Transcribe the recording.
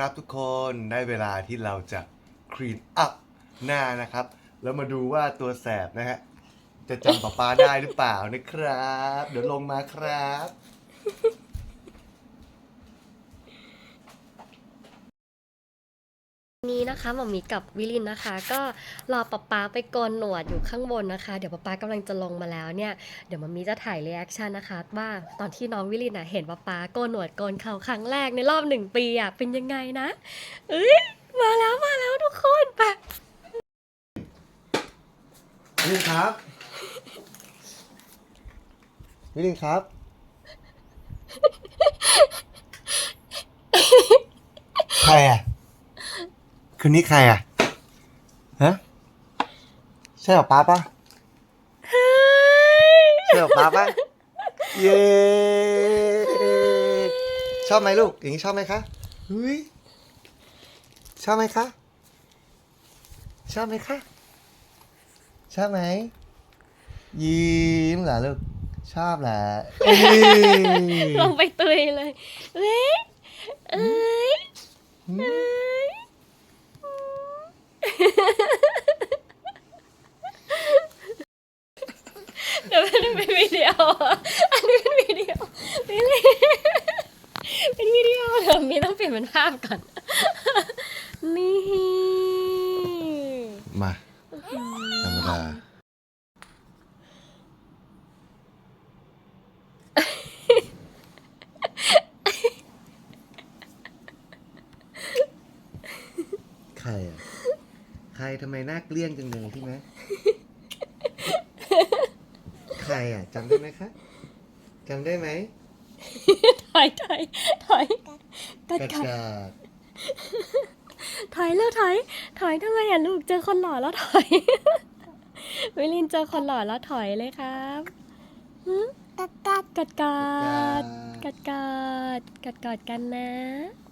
ครับทุกคนได้เวลาที่เราจะคลีนอัพหน้านะครับ แล้วมาดูว่าตัวแสบนะฮะจะจำป๊าป๊าได้หรือเปล่านะครับ เดี๋ยวลงมาครับ นี้นะคะหมอหมีกับวิลินนะคะ ก็รอป๊าป๊าไปโกนหนวดอยู่ข้างบนนะคะ เดี๋ยวป๊าป๊ากำลังจะลงมาแล้วเนี่ยเดี๋ยวหมอหมีจะถ่ายรีแอคชั่นนะคะว่าตอนที่น้องวิลินอะเห็นป๊าป๊าโกนหนวดโกนเขาครั้งแรกในรอบหนึ่งปีอะเป็นยังไงนะเอ้ยมาแล้วมาแล้วทุกคนไปวิลินครับ วิลินครับ ใครอะ คืนนี้ใครอะฮะใช่เหรอป้าปะใช่เหรอป้าปะเย้ชอบไหมลูกอย่างนี้ชอบไหมคะเฮ้ยชอบไหมคะชอบไหมคะชอบไหมยิ้มเหรอลูกชอบเหรอเอ้ยลงไปตุยเลยเอ้ยเอ้ยเอ้ย เดี๋ยวมันเป็นวิดีโออันนี้เป็นวิดีโอวิลินเป็นวิดีโอเดี๋ยวมีต้องเปลี่ยนเป็นภาพก่อน นี่มา ธรรมดา ใครอะ ใครทำไมหน้าเกลี้ยงจังเลยใช่ไหม ใครอะจำได้ไหมคะจำได้ไหมถอยถอยถอยกัดกระกัดจาดถอยแล้วถอยถอยทำไมอะลูกเจอคนหล่อแล้วถอยวิลินเจอคนหล่อแล้วถอยเลยครับหืมกัดกัดกัดกัดกัดกัดกัดกัดกันนะนี่